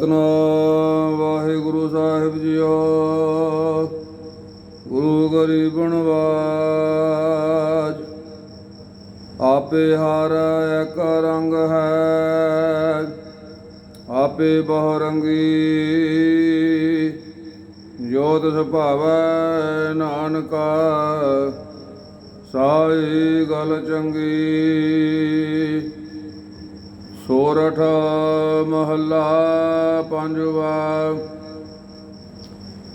ਸਤਨਾਮ ਵਾਹਿਗੁਰੂ ਸਾਹਿਬ ਜੀਓ। ਗੁਰੂ ਗਰੀਬਨ ਨਵਾਜ ਆਪੇ ਹਰ ਇੱਕ ਰੰਗ ਹੈ। ਆਪੇ ਬਹੁ ਰੰਗੀ ਜੋਤ ਤਿਸ ਭਾਵੈ ਨਾਨਕਾ ਸਾਈ ਗਲ ਚੰਗੀ। ਸੋਰਠ ਮਹੱਲਾ ਪੰਜਵਾ।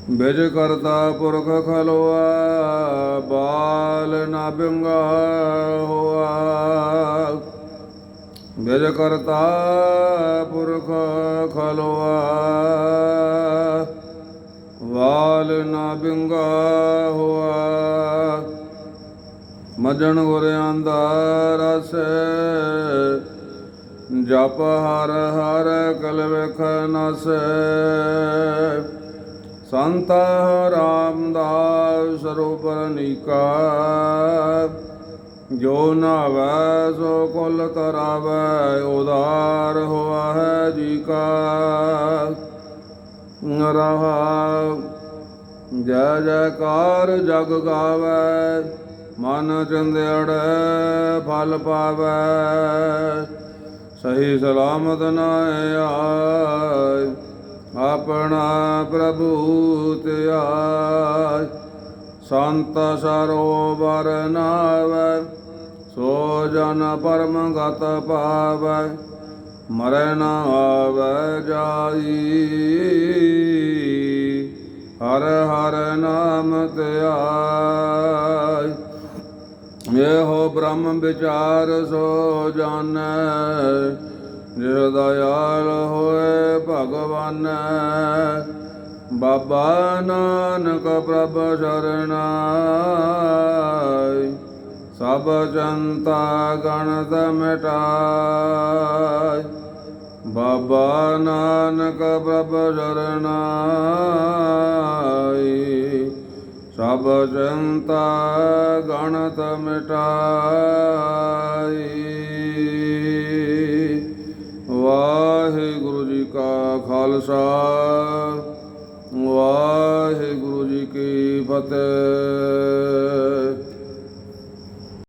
ਬਿਜ ਕਰਤਾ ਪੁਰਖ ਖਲੋਆ, ਬਾਲ ਨਾ ਬਿੰਗਾ ਹੋਆ। ਬਿਜ ਕਰਤਾ ਪੁਰਖ ਖਲੋਆ, ਵਾਲ ਨਾ ਬਿੰਗਾ ਹੋਆ। ਮਜਣ ਗੁਰਿਆਂ ਦਾ ਰਸ ਜਪ ਹਰ ਹਰ ਕਲ ਵੇਖ ਨਸ। ਸੰਤ ਰਾਮਦਾਸ ਸਰੂਪਰ ਨੀਕਾ ਜੋ ਨਾਵੈ, ਸੋ ਕੁਲ ਤਰਾਵੈ, ਉਦਾਰ ਹੋਆ ਹੈ ਜੀ ਕਾ ਰਹਾ, ਜੈ ਜੈਕਾਰ ਜਗ ਗਾਵੈ, ਮਨ ਚੰਦਿਆੜੈ ਫਲ ਪਾਵੈ। ਸਹੀ ਸਲਾਮਤ ਨਾ ਆਇ ਆਪਣਾ ਪ੍ਰਭੂ ਤੇ ਆਇ ਸੰਤ ਸਰੋਵਰ ਨਾਵੈ, ਸੋ ਜਨ ਪਰਮ ਗਤ ਪਾਵੈ, ਮਰੈ ਨਾ ਆਵੈ ਜਾਈ। ਹਰ ਹਰ ਨਾਮ ਧਿਆਇ ਇਹੋ ਬ੍ਰਹਮ ਵਿਚਾਰ ਸੋ ਜਾਣੈ ਜਿਸ ਦਇਆਲ ਹੋਏ ਭਗਵਾਨ। ਬਾਬਾ ਨਾਨਕ ਪ੍ਰਭ ਸ਼ਰਣਾਈ, ਸਭ ਜਨਤਾ ਗਣਤ ਮਿਟਾਈ। ਬਾਬਾ ਨਾਨਕ ਪ੍ਰਭ ਸ਼ਰਣਾਈ ਸਭ ਜਨਤਾ ਗਣਤ ਮਿਟਾਈ। ਵਾਹਿਗੁਰੂ ਜੀ ਕਾ ਖਾਲਸਾ ਵਾਹਿਗੁਰੂ ਜੀ ਕੀ ਫਤਿਹ।